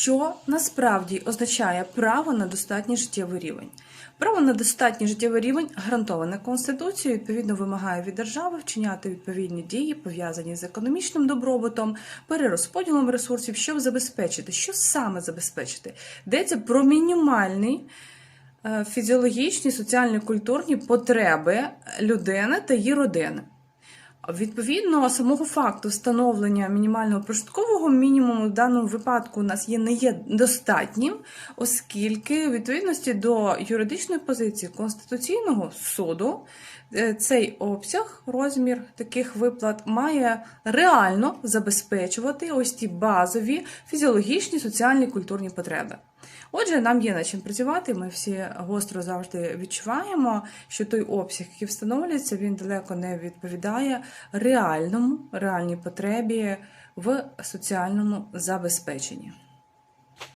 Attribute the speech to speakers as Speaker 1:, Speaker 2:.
Speaker 1: що насправді означає право на достатній життєвий рівень. Право на достатній життєвий рівень гарантоване Конституцією, відповідно вимагає від держави вчиняти відповідні дії, пов'язані з економічним добробутом, перерозподілом ресурсів, щоб забезпечити, що саме забезпечити. Йдеться про мінімальний е, фізіологічні, соціальні, культурні потреби людини та її родини. Відповідно, самого факту встановлення мінімального прожиткового мінімуму в даному випадку у нас є не є достатнім, оскільки в відповідності до юридичної позиції Конституційного суду е, цей обсяг, розмір таких виплат має реально забезпечувати ось ті базові фізіологічні, соціальні культурні потреби. Отже, нам є над чим працювати. Ми всі гостро завжди відчуваємо, що той обсяг, який встановлюється, він далеко не відповідає реальному, реальній потребі в соціальному забезпеченні.